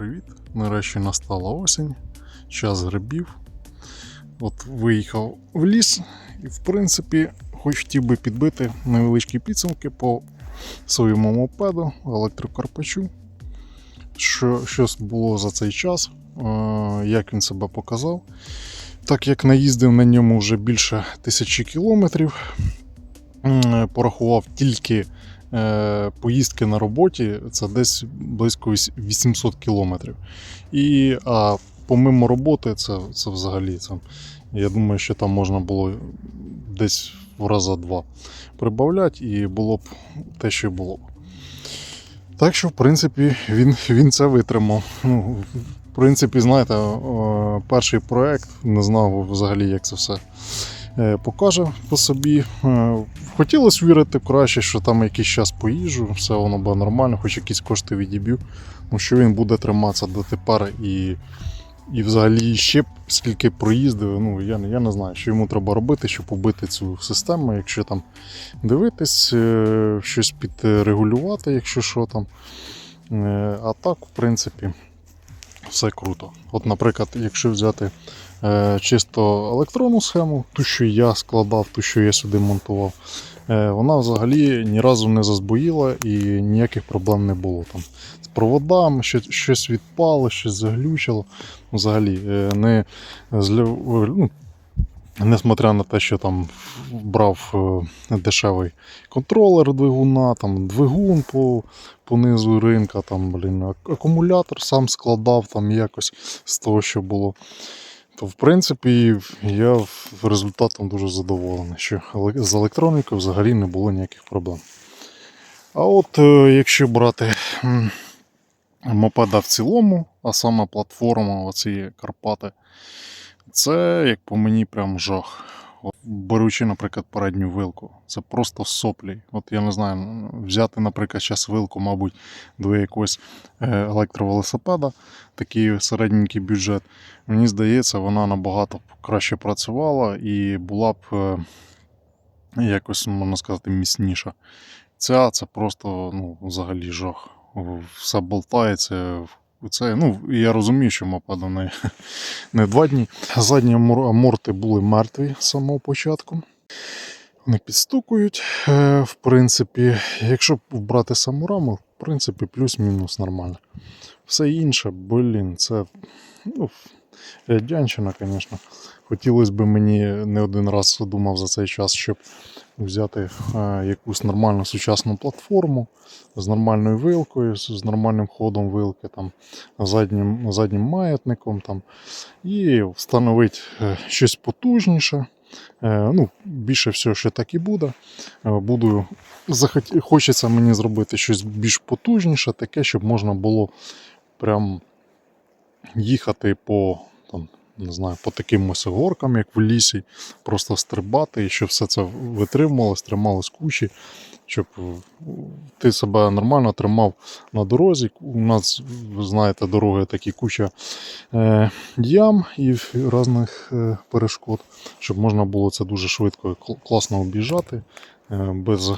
Привіт! Нарешті настала осінь, час грибів. От виїхав в ліс і, в принципі, хотів би підбити невеличкі підсумки по своєму мопеду, електрокарпачу. Що, що було за цей час, е, як він себе показав. Так як наїздив на ньому вже більше тисячі кілометрів, порахував тільки поїздки на роботі це десь близько 800 кілометрів. І а помимо роботи, це, це взагалі це, я думаю, що там можна було десь в раза два прибавляти, і було б те, що було б. Так що, в принципі, він, він це витримав. Ну, в принципі, знаєте, е, перший проект не знав взагалі, як це все е, покаже по собі. Е, Хотілося вірити краще, що там якийсь час поїжджу, все воно буде нормально, хоч якісь кошти відіб'ю. Ну що він буде триматися дотепер і, і взагалі ще скільки проїздив, ну я, я не знаю, що йому треба робити, щоб побити цю систему, якщо там дивитись, е, щось підрегулювати, якщо що там. Е, А так, в принципі, все круто. От, наприклад, якщо взяти е, чисто електронну схему, ту, що я складав, ту, що я сюди монтував, е, вона взагалі ні разу не зазбоїла і ніяких проблем не було там. З проводами щось, відпало, щось заглючило. Взагалі, е, не ну, Несмотря на те, що там брав е, дешевий контролер двигуна, там двигун по, по низу ринка, там, блін, акумулятор сам складав там якось з того, що було. То, в принципі, я результатом дуже задоволений, що з електронікою взагалі не було ніяких проблем. А от е, якщо брати мопеда в цілому, а саме платформа, оці Карпати, це, як по мені, прям жах. От, беручи, наприклад, передню вилку, це просто соплі. От я не знаю, взяти, наприклад, зараз вилку, мабуть, до якогось е, електровелосипеда, такий середненький бюджет. Мені здається, вона набагато краще працювала і була б е, якось, можна сказати, міцніша. Ця це просто ну, взагалі жах. Все болтається. Це, ну, я розумію, що мопеду не, не два дні. Задні аморти були мертві з самого початку. Вони підстукують. Е, В принципі, якщо брати саму раму, в принципі, плюс-мінус нормально. Все інше, блін, це ну, рядянщина, звісно. Хотілося б мені не один раз думав за цей час, щоб взяти е, якусь нормальну сучасну платформу з нормальною вилкою, з, нормальним ходом вилки, там, заднім, заднім маятником там, і встановити е, щось потужніше. Е, ну, більше всього, що так і буде. Буду, захот... Хочеться мені зробити щось більш потужніше, таке, щоб можна було прям їхати по, там, не знаю, по таким ось горкам, як в лісі, просто стрибати, і щоб все це витримувалось, трималось кучі, щоб е, ти себе нормально тримав на дорозі. У нас, ви знаєте, дороги такі куча е, ям і різних е, перешкод, щоб можна було це дуже швидко і класно об'їжджати е, без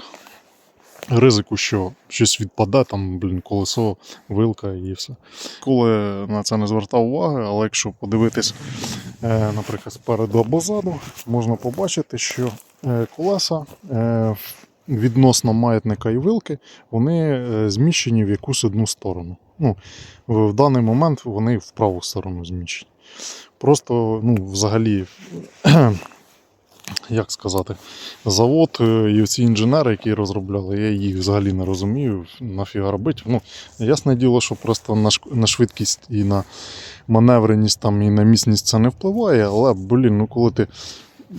ризику, що щось відпаде, там, блін, колесо, вилка і все. Коли на це не звертав уваги, але якщо подивитись, е, наприклад, спереду або ззаду, можна побачити, що е, колеса е, відносно маятника і вилки, вони зміщені в якусь одну сторону. Ну, в даний момент вони в праву сторону зміщені. Просто, ну, взагалі, як сказати, завод е, і ці інженери, які розробляли, я їх взагалі не розумію, нафіга робити. Ну, ясне діло, що просто на, швидкість і на маневреність там, і на міцність це не впливає, але, блін, ну коли ти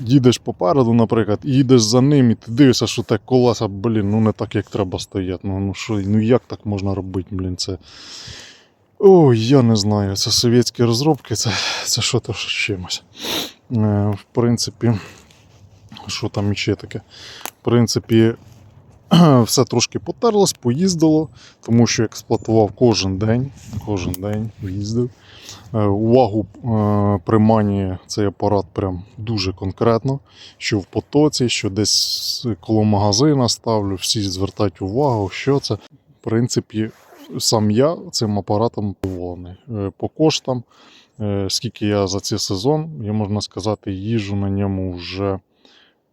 їдеш попереду, наприклад, і їдеш за ним, і ти дивишся, що те колеса, блін, ну не так, як треба стояти. Ну, ну, що, ну як так можна робити, блін, це. Ой, я не знаю, це совєтські розробки, це, це що то з чимось. Е, в принципі, що там іще таке? В принципі, все трошки потерлось, поїздило, тому що експлуатував кожен день, кожен день їздив. Е, Увагу е, приманює цей апарат прям дуже конкретно. Що в потоці, що десь коло магазина ставлю, всі звертають увагу, що це. В принципі, сам я цим апаратом доволений. Е, По коштам, скільки я за цей сезон, я можна сказати, їжу на ньому вже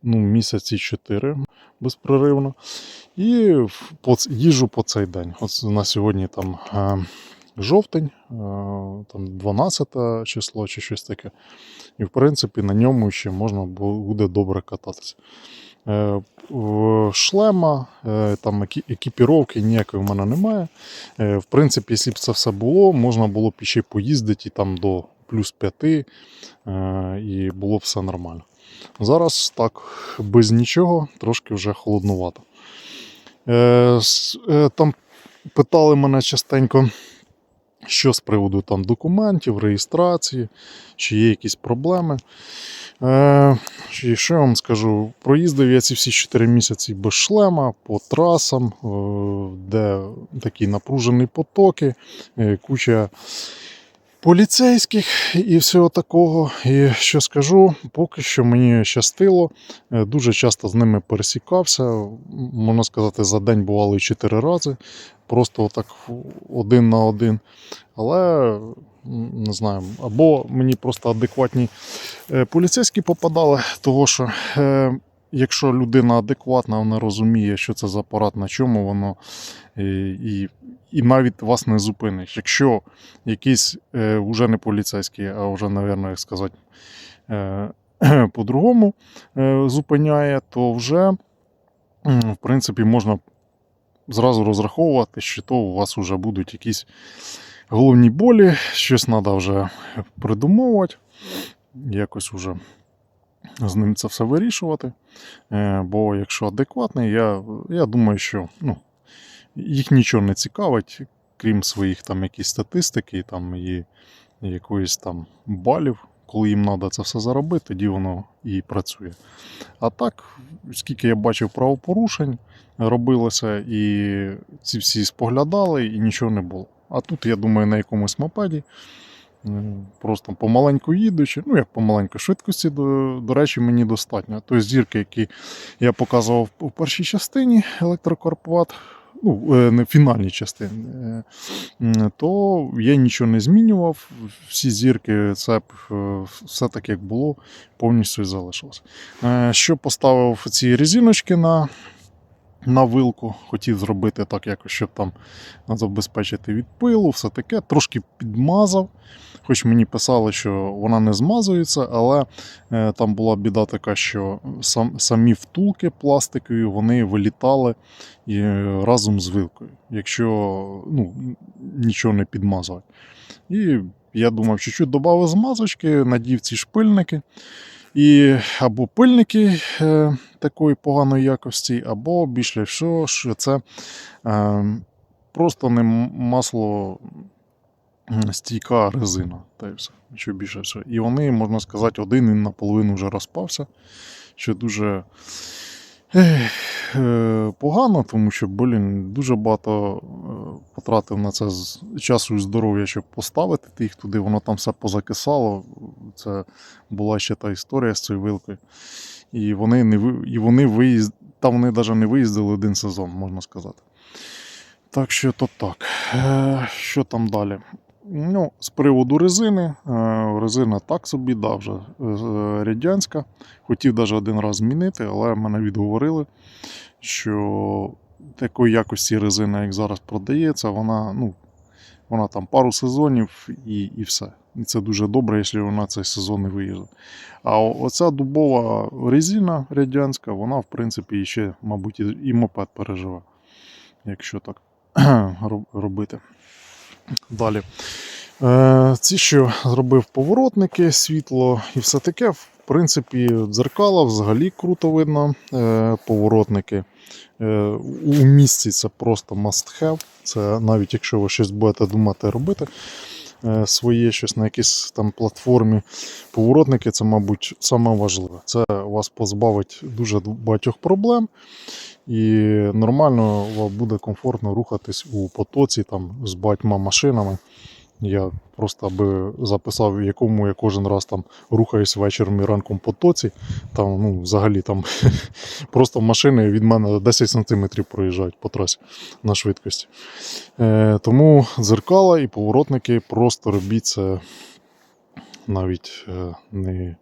ну, місяці 4 безпреривно. І по, їжу по цей день. От на сьогодні там е, жовтень, е, там 12 число чи щось таке. І в принципі на ньому ще можна буде добре кататися. Е, шлема, там екіпіровки ніякої в мене немає. В принципі, якщо б це все було, можна було б ще поїздити і там до плюс 5, е, і було б все нормально. Зараз так, без нічого, трошки вже холоднувато. Е, е, Там питали мене частенько, що з приводу там документів, реєстрації, чи є якісь проблеми. І що я вам скажу? Проїздив я ці всі 4 місяці без шлема по трасам, де такі напружені потоки, куча поліцейських і всього такого. І що скажу, поки що мені щастило. Е, Дуже часто з ними пересікався. Можна сказати, за день бувало і 4 рази. Просто так один на один. Але не знаю, або мені просто адекватні е, поліцейські попадали, того що е, якщо людина адекватна, вона розуміє, що це за апарат, на чому воно, і, і, навіть вас не зупинить. Якщо якийсь е, вже не поліцейський, а вже, напевно, як сказати, е, по-другому е, зупиняє, то вже, в принципі, можна зразу розраховувати, що то у вас вже будуть якісь головні болі, щось треба вже придумовувати, якось вже з ним це все вирішувати. Е, Бо якщо адекватний, я, я думаю, що ну, їх нічого не цікавить, крім своїх там якісь статистики там, і якоїсь там балів. Коли їм треба це все заробити, тоді воно і працює. А так, скільки я бачив правопорушень, робилося, і ці всі споглядали, і нічого не було. А тут, я думаю, на якомусь мопеді, е, просто помаленьку їдучи, ну як помаленьку, швидкості, до, до речі, мені достатньо. Тобто зірки, які я показував у першій частині електрокарпат, ну, е, фінальній частині, е, то я нічого не змінював. Всі зірки, це е, все так, як було, повністю залишилось. Що поставив ці резиночки на, на вилку, хотів зробити так, якось, щоб там забезпечити від пилу, все таке. Трошки підмазав. Хоч мені писали, що вона не змазується, але е, там була біда така, що сам, самі втулки пластикові вони вилітали і, е, разом з вилкою, якщо ну, нічого не підмазувати. І я думав, чуть-чуть додав змазочки, надів ці шпильники. І або пильники е, такої поганої якості, або більше всього, що це е, просто не масло стійка резина. Та й все. Що більше все. І вони, можна сказати, один він наполовину вже розпався, що дуже е, погано, тому що, блін, дуже багато е, потратив на це часу і здоров'я, щоб поставити їх туди, воно там все позакисало. Це була ще та історія з цією вилкою. І вони не і вони виїзд... Там вони навіть не виїздили один сезон, можна сказати. Так що то так. Е, Що там далі? Ну, з приводу резини. е, Резина так собі, да, вже е, радянська. Хотів навіть один раз змінити, але мене відговорили, що такої якості резина, як зараз продається, вона, ну, вона там пару сезонів і, і все. І це дуже добре, якщо вона цей сезон не виїжджає. А оця дубова резина радянська, вона, в принципі, ще, мабуть, і, і мопед переживе, якщо так робити. Далі. Е, ці, що зробив поворотники, світло і все таке. В принципі, дзеркала взагалі круто видно. Е, поворотники. Е, у місці це просто must have. Це навіть якщо ви щось будете думати робити, своє щось на якійсь там платформі. Поворотники це, мабуть, саме важливе. Це вас позбавить дуже багатьох проблем. І нормально вам буде комфортно рухатись у потоці там, з багатьма машинами Я просто аби записав, в якому я кожен раз там рухаюсь вечором і ранком по тоці. Там, ну, взагалі там просто машини від мене 10 см проїжджають по трасі на швидкості. Е, тому дзеркала і поворотники просто робіть це навіть е, не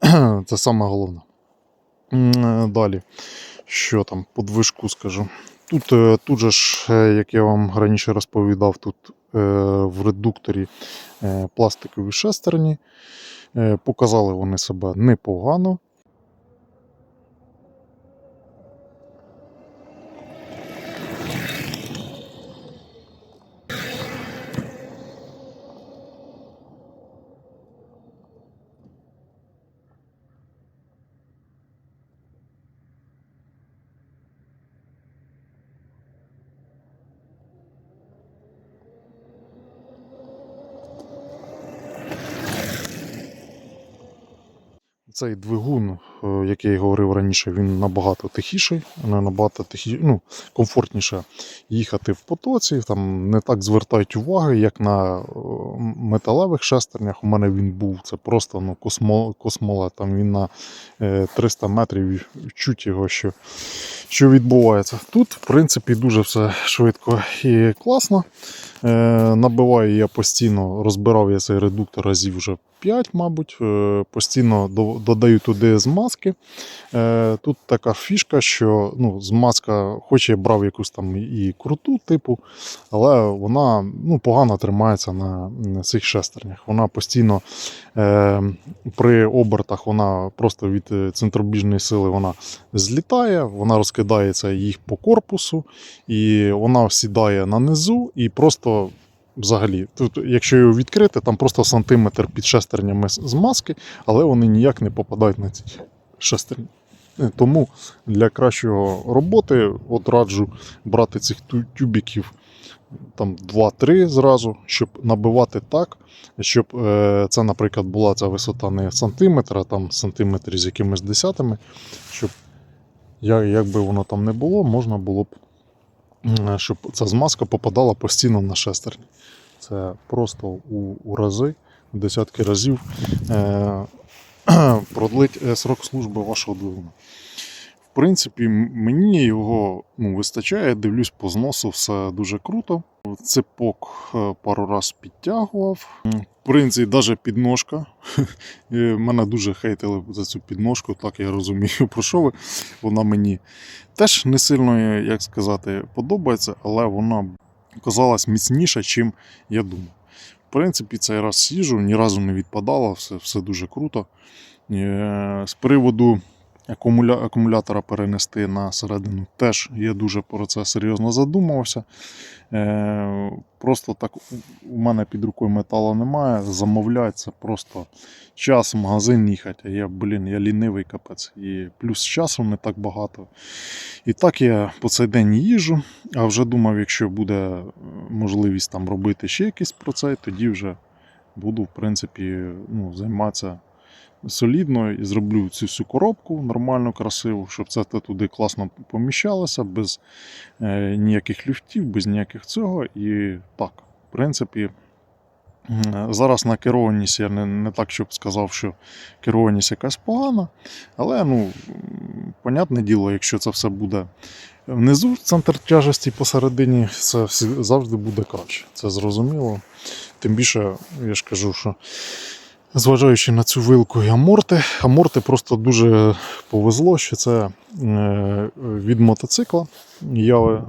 це саме головне. Е, Далі, що там по движку скажу. Тут, е, тут же ж, е, як я вам раніше розповідав, тут е, в редукторі пластикові шестерні. Показали вони себе непогано. Цей двигун, як я і говорив раніше, він набагато тихіший, набагато тихі, ну, комфортніше їхати в потоці. Там не так звертають уваги, як на е, металевих шестернях. У мене він був. Це просто ну, космо, космолет. Там він на е, 300 метрів чуть його, що, що відбувається. Тут, в принципі, дуже все швидко і класно. Е, набиваю я постійно, розбирав я цей редуктор разів вже 5, мабуть. Е, постійно додаю туди змазки. Е, тут така фішка, що ну, змазка, хоч я брав якусь там і круту типу, але вона ну, погано тримається на, цих шестернях. Вона постійно е, при обертах вона просто від е, центробіжної сили вона злітає, вона розкидається їх по корпусу, і вона сідає на низу і просто. Взагалі, тут, якщо його відкрити, там просто сантиметр під шестернями з- змазки, але вони ніяк не попадають на ці шестерні. Е, Тому для кращого роботи от раджу брати цих тюбіків там 2-3 зразу, щоб набивати так, щоб е, це, наприклад, була ця висота не сантиметра, там сантиметрів з якимись десятими, щоб як би воно там не було, можна було б, м, щоб ця змазка попадала постійно на шестерні. Це просто у, у рази, в десятки разів е, продлить е, срок служби вашого двигуна. В принципі, мені його ну, вистачає, дивлюсь по зносу, все дуже круто. Цепок е, пару раз підтягував. В принципі, навіть підножка. Е, Мене дуже хейтили за цю підножку, так я розумію, про що ви. Вона мені теж не сильно, як сказати, подобається, але вона оказалась міцніша, чим я думав. Принципі, цей раз їжу, ні разу не відпадала, все, все дуже круто. Е, З приводу акумуля... акумулятора перенести на середину теж я дуже про це серйозно задумувався. Е, Просто так у- мене під рукою металу немає. Замовляти це просто час в магазин їхати. А я, блін, я лінивий капець. І плюс часу не так багато. І так я по цей день їжу, а вже думав, якщо буде е, можливість там робити ще якийсь процес, тоді вже буду, в принципі, ну, займатися солідно і зроблю цю всю коробку нормально, красиву, щоб це туди класно поміщалося, без е, ніяких люфтів, без ніяких цього. І так, в принципі, зараз на керованість я не, не так, щоб сказав, що керованість якась погана. Але, ну, понятне діло, якщо це все буде внизу, центр тяжесті посередині, це завжди буде краще. Це зрозуміло. Тим більше, я ж кажу, що зважаючи на цю вилку і аморти, аморти просто дуже повезло, що це е, від мотоцикла. Я, е,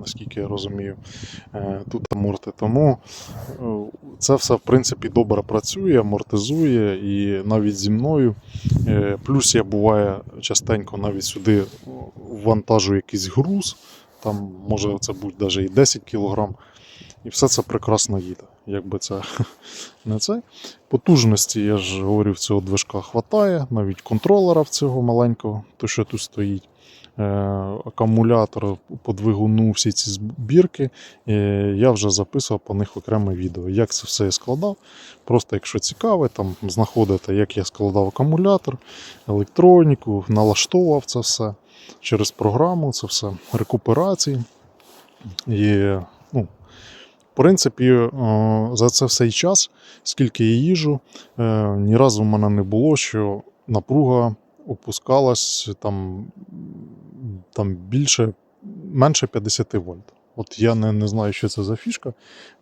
наскільки я розумію, е, тут аморти. Тому це все, в принципі, добре працює, амортизує і навіть зі мною. Плюс я буває частенько навіть сюди вантажу якийсь груз, там може це бути навіть і 10 кг. І все це прекрасно їде. Якби це не це. Потужності, я ж говорив, цього движка хватає, навіть контролера в цього маленького, то що тут стоїть. Е, акумулятор по двигуну, всі ці збірки. Е, я вже записував по них окреме відео. Як це все я складав. Просто якщо цікаве, там знаходите, як я складав акумулятор, електроніку, налаштовував це все через програму, це все рекуперації. І, ну, принципі, е, за це все час, скільки я їжу, е, ні разу в мене не було, що напруга опускалась там, там більше, менше 50 вольт. От я не, не знаю, що це за фішка.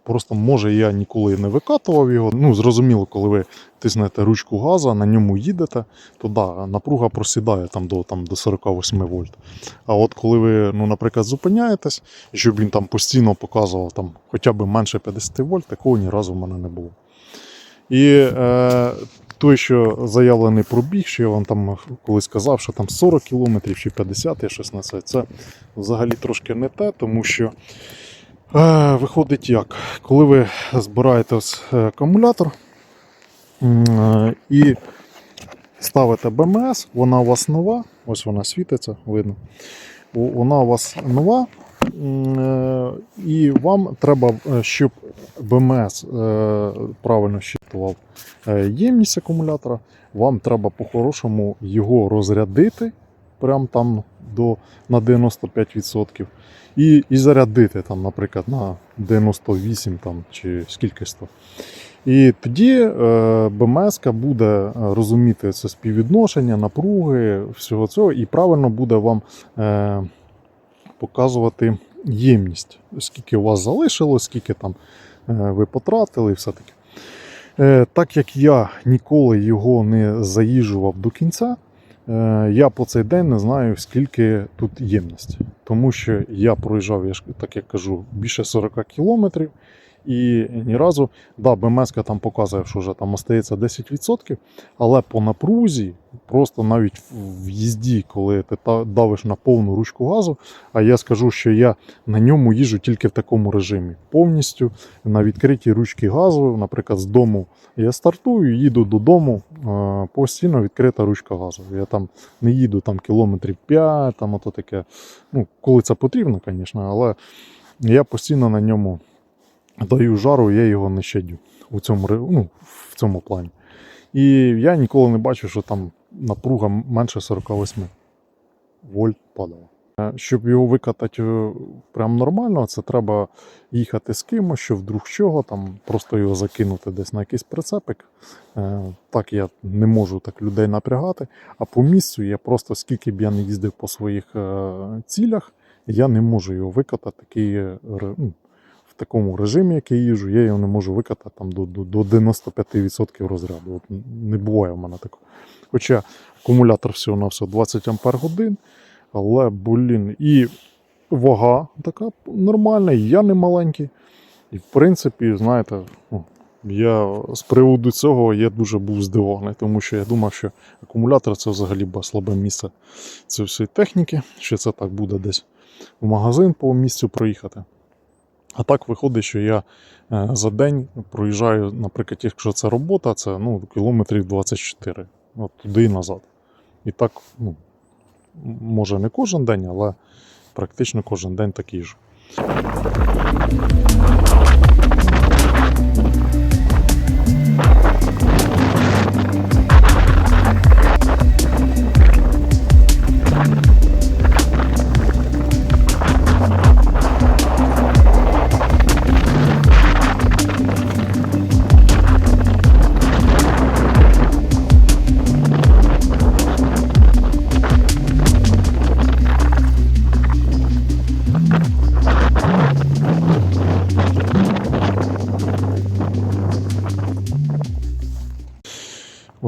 Просто може я ніколи не викатував його. Ну, зрозуміло, коли ви тиснете ручку газа, на ньому їдете, то да, напруга просідає там до, там, до 48 вольт. А от коли ви, ну, наприклад, зупиняєтесь, щоб він там постійно показував там, хоча б менше 50 вольт, такого ні разу в мене не було. І е, той, що заявлений пробіг, що я вам там колись казав, що там 40 км чи 50, я щось на це. Це взагалі трошки не те, тому що е, виходить як, коли ви збираєте е, акумулятор е, і ставите БМС, вона у вас нова, ось вона світиться, видно. Вона у вас нова, е, і вам треба, е, щоб БМС правильно щитував е, ємність акумулятора, вам треба по-хорошому його розрядити прям там до, на 95%. І, і зарядити там, наприклад, на 98 там, чи скільки то. І тоді е, БМС буде е, розуміти це співвідношення, напруги, всього цього, і правильно буде вам е, показувати ємність, скільки у вас залишилось, скільки там е, ви потратили і все таке. Е, так як я ніколи його не заїжджував до кінця, е, я по цей день не знаю, скільки тут ємності. Тому що я проїжджав, я ж так як кажу, більше 40 кілометрів. І ні разу, да, БМС там показує, що вже там остається 10%, але по напрузі, просто навіть в їзді, коли ти давиш на повну ручку газу, а я скажу, що я на ньому їжджу тільки в такому режимі. Повністю на відкритій ручці газу, наприклад, з дому я стартую, їду додому, постійно відкрита ручка газу. Я там не їду там кілометрів 5, там ото таке. Ну, коли це потрібно, звісно, але я постійно на ньому даю жару, я його не щадю у цьому, ну, в цьому плані. І я ніколи не бачу, що там напруга менше 48 вольт падала. Е, Щоб його викатати е, прям нормально, це треба їхати з кимось, що вдруг чого, там просто його закинути десь на якийсь прицепик. Е, Так я не можу так людей напрягати. А по місцю я просто скільки б я не їздив по своїх цілях, я не можу його викатати такий, ну, такому режимі, який їжу, я його не можу викатати там, до, до, до 95% розряду. От не буває в мене такого. Хоча акумулятор всього на все 20 Ампер годин, але, блін, і вага така нормальна, я не маленький. І в принципі, знаєте, ну, я з приводу цього я дуже був здивований, тому що я думав, що акумулятор це взагалі слабе місце цієї техніки, що це так буде десь в магазин по місцю проїхати. А так виходить, що я е, за день проїжджаю, наприклад, якщо це робота, це ну, кілометрів 24 от туди і назад. І так, ну, може не кожен день, але практично кожен день такий ж.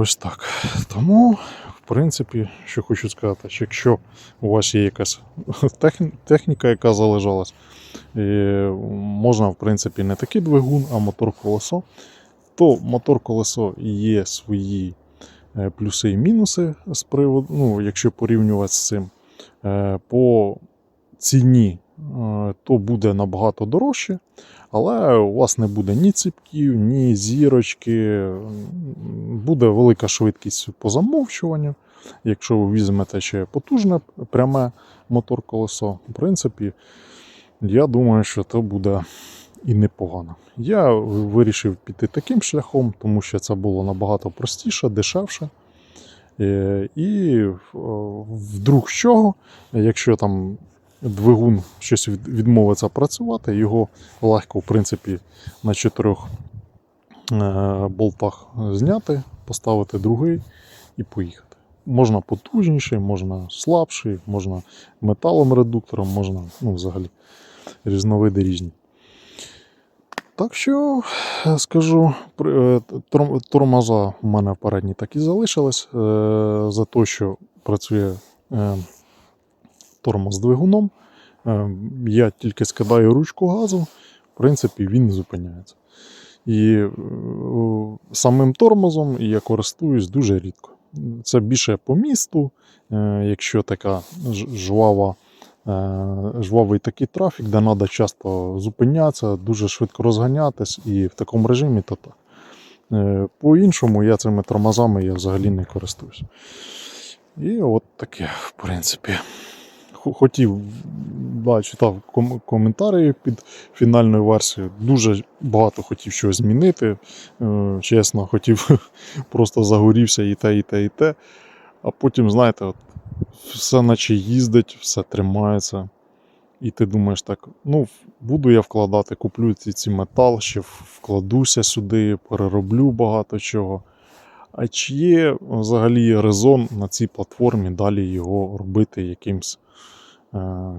Ось так. Тому, в принципі, що хочу сказати, що якщо у вас є якась техніка, яка залежалась, можна, в принципі, не такий двигун, а мотор-колесо, то мотор-колесо є свої е, плюси і мінуси з приводу, ну, якщо порівнювати з цим. Е, По ціні то буде набагато дорожче, але у вас не буде ні ціпків, ні зірочки. Буде велика швидкість по замовчуванню. Якщо ви візьмете ще потужне пряме мотор-колесо, в принципі, я думаю, що це буде і непогано. Я вирішив піти таким шляхом, тому що це було набагато простіше, дешевше. Е, І е, вдруг чого, якщо там двигун щось відмовиться працювати, його легко, в принципі, на чотирьох е, болтах зняти, поставити другий і поїхати. Можна потужніший, можна слабший, можна металом редуктором, можна ну, взагалі різновиди різні. Так що, скажу, е, торм- тормоза в мене передні так і залишились. е, За те, що працює е, тормоз двигуном. Е, Я тільки скидаю ручку газу, в принципі, він зупиняється. І е, самим тормозом я користуюсь дуже рідко. Це більше по місту, е, якщо така жвава, жвавий такий трафік, де треба часто зупинятися, дуже швидко розганятись, і в такому режимі то так. По-іншому я цими тормозами я взагалі не користуюсь. І от таке, в принципі. Хо- Хотів, да, читав ком- коментарі під фінальною версією. Дуже багато хотів щось змінити. Е, Чесно, хотів просто загорівся і те, і те, і те. А потім, знаєте, от, все наче їздить, все тримається. І ти думаєш так, ну, буду я вкладати, куплю ці, ці метал, ще вкладуся сюди, перероблю багато чого. А чи є взагалі резон на цій платформі далі його робити якимсь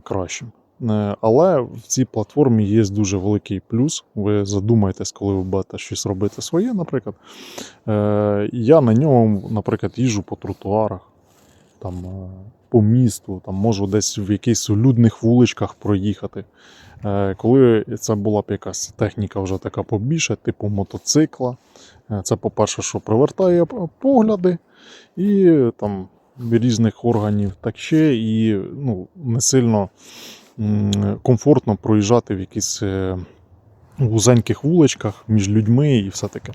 кращим? Е, Але в цій платформі є дуже великий плюс. Ви задумаєтесь, коли ви будете щось робити своє, наприклад. Е, Я на ньому, наприклад, їжджу по тротуарах, там, е, по місту, там, можу десь в якихось людних вуличках проїхати. Е, Коли це була б якась техніка вже така побільше, типу мотоцикла. Е, Це, по-перше, що привертає погляди і там різних органів, так ще і ну, не сильно комфортно проїжджати в якісь е, вузеньких вуличках між людьми і все таке.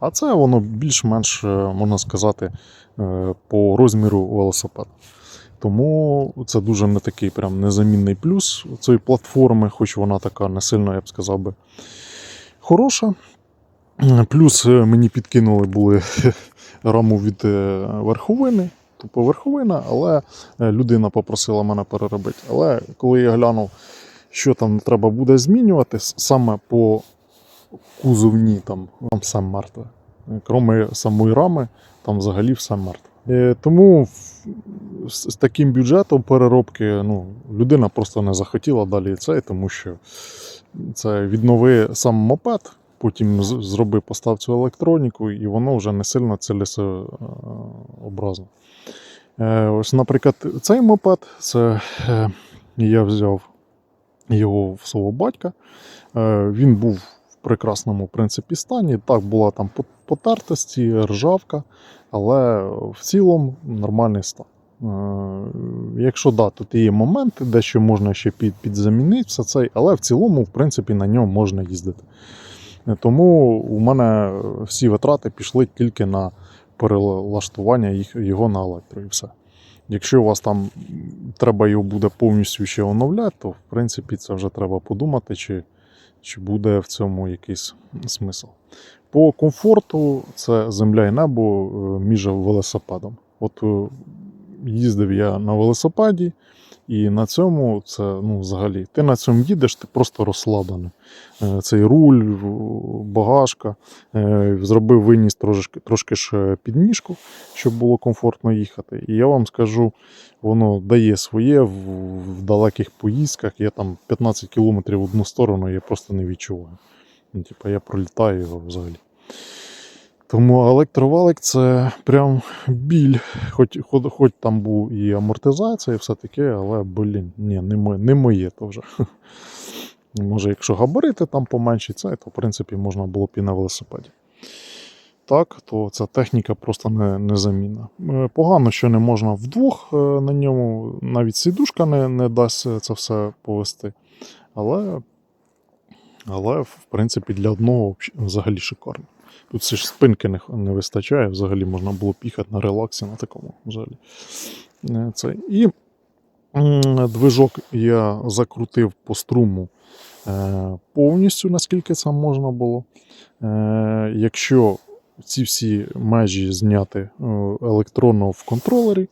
А це воно більш-менш, е, можна сказати, е, по розміру велосипеда. Тому це дуже не такий прям незамінний плюс цієї платформи, хоч вона така не сильно, я б сказав би, хороша. Плюс мені підкинули були раму від верховини, тупо верховина, але е, людина попросила мене переробити. Але коли я глянув, що там треба буде змінювати, саме по кузовні, там, там все мертве. Кроме самої рами, там взагалі все мертве. Е, Тому з, таким бюджетом переробки ну, людина просто не захотіла далі це, тому що це віднови сам мопед, потім зроби, постав цю електроніку, і воно вже не сильно цілесообразно. Е, Ось, наприклад, цей мопед, це е, я взяв його в свого батька. Е, Він був в прекрасному в принципі, стані. Так, була там потертості, ржавка, але в цілому нормальний стан. Якщо да, тут є моменти, дещо можна ще під, підзамінити, все це, але в цілому, в принципі, на ньому можна їздити. Тому у мене всі витрати пішли тільки на перелаштування їх, його на електро і все. Якщо у вас там треба його буде повністю ще оновляти, то в принципі це вже треба подумати, чи, чи буде в цьому якийсь смисл. По комфорту це земля і небо е, між велосипедом. От е, їздив я на велосипеді, і на цьому це ну, взагалі. Ти на цьому їдеш, ти просто розслаблений. Е, Цей руль, багажка. Е, Зробив виніс трошки, трошки ж е, підніжку, щоб було комфортно їхати. І я вам скажу, воно дає своє в, далеких поїздках. Я там 15 кілометрів в одну сторону, я просто не відчуваю. Ну, типа, я пролітаю його взагалі. Тому електровалик це прям біль. Хоч, хоч, там був і амортизація, і все таке, але блін, ні, не моє, не моє то вже. Може, якщо габарити там поменші, це, то в принципі можна було б і на велосипеді. Так, то ця техніка просто не, незамінна. Е, Погано, що не можна вдвох е, на ньому, навіть сідушка не, не дасть це все повести. Але, але в принципі, для одного взагалі шикарно. Тут все ж спинки не, не вистачає, взагалі можна було б їхати на релаксі на такому взагалі. Е, Це. І движок я закрутив по струму е, повністю, наскільки це можна було. Е, Якщо ці всі межі зняти електронно в контролері,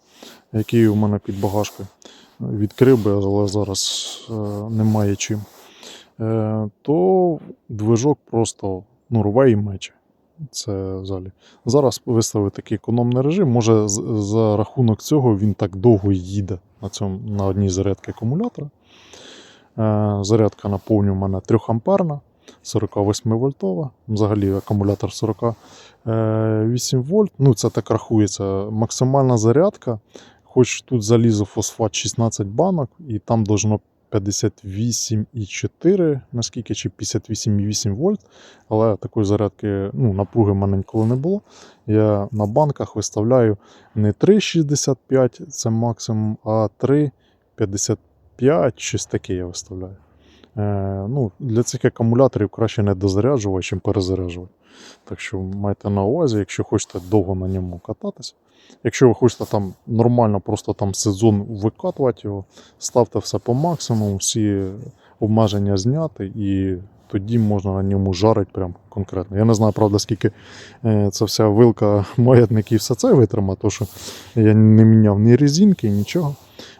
який у мене під багажкою, відкрив би, але зараз немає чим. То движок просто ну, рве і мече. Це взагалі. Зараз виставив такий економний режим. Може, за рахунок цього він так довго їде на, цьому, на одній зарядці акумулятора. Е, зарядка наповнює у мене 3 амперна, 48 вольтова. Взагалі акумулятор 48 вольт. Ну, це так рахується. Максимальна зарядка. Хоч тут залізофосфат 16 банок, і там должно 58,4, наскільки, чи 58,8 вольт. Але такої зарядки, ну, напруги в мене ніколи не було. Я на банках виставляю не 3,65, це максимум, а 3,55, щось таке я виставляю. Е, ну, для цих акумуляторів краще не дозаряджувати, чим перезаряджувати. Так що майте на увазі, якщо хочете довго на ньому кататися. Якщо ви хочете там нормально просто там сезон викатувати його, ставте все по максимуму, всі обмеження зняти, і тоді можна на ньому жарити прям конкретно. Я не знаю, правда, скільки е, ця вся вилка маятник і все це витримає, тому що я не міняв ні резинки, нічого.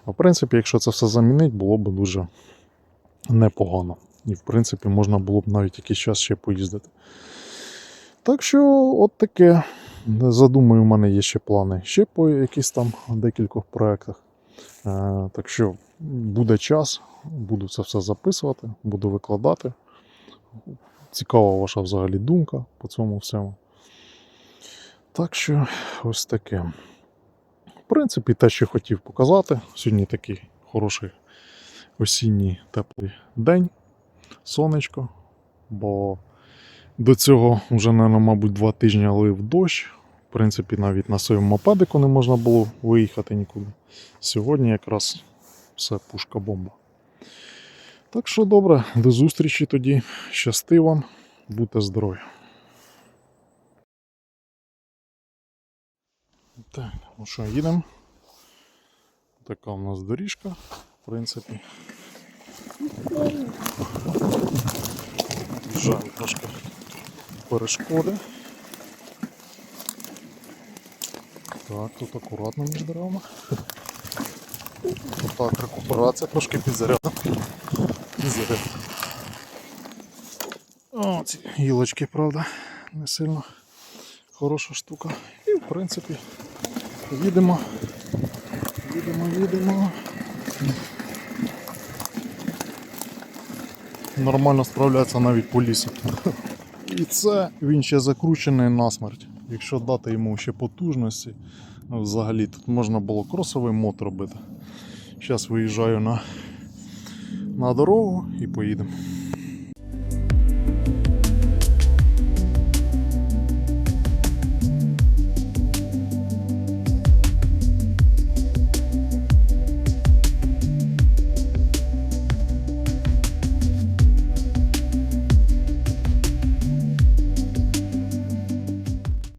А в принципі, якщо це все замінити, було б дуже непогано. І в принципі можна було б навіть якийсь час ще поїздити. Так що, от таке. Задумаю, у мене є ще плани ще по якихось там декількох проєктах. Е, так що буде час, буду це все записувати, буду викладати. Цікава ваша взагалі думка по цьому всьому. Так що ось таке. В принципі, те, що хотів показати. Сьогодні такий хороший осінній теплий день, сонечко, бо до цього вже, мабуть, два тижні лив дощ. В принципі, навіть на своєму мопедику не можна було виїхати нікуди. Сьогодні якраз все пушка-бомба. Так що добре, до зустрічі тоді. Щасти вам, будьте здорові. Так, ну що, їдемо. Така у нас доріжка, в принципі. Жаль трошки перешкоди. Так, тут акуратно між деревами. Так, рекуперація трошки підзарядом. Підзаряд. О, ці гілочки, правда, не сильно хороша штука. І в принципі їдемо. Їдемо, їдемо. Нормально справляється навіть по лісу. І це він ще закручений на смерть. Якщо дати йому ще потужності, ну, взагалі тут можна було кросовий мод робити. Зараз виїжджаю на, на дорогу і поїдемо.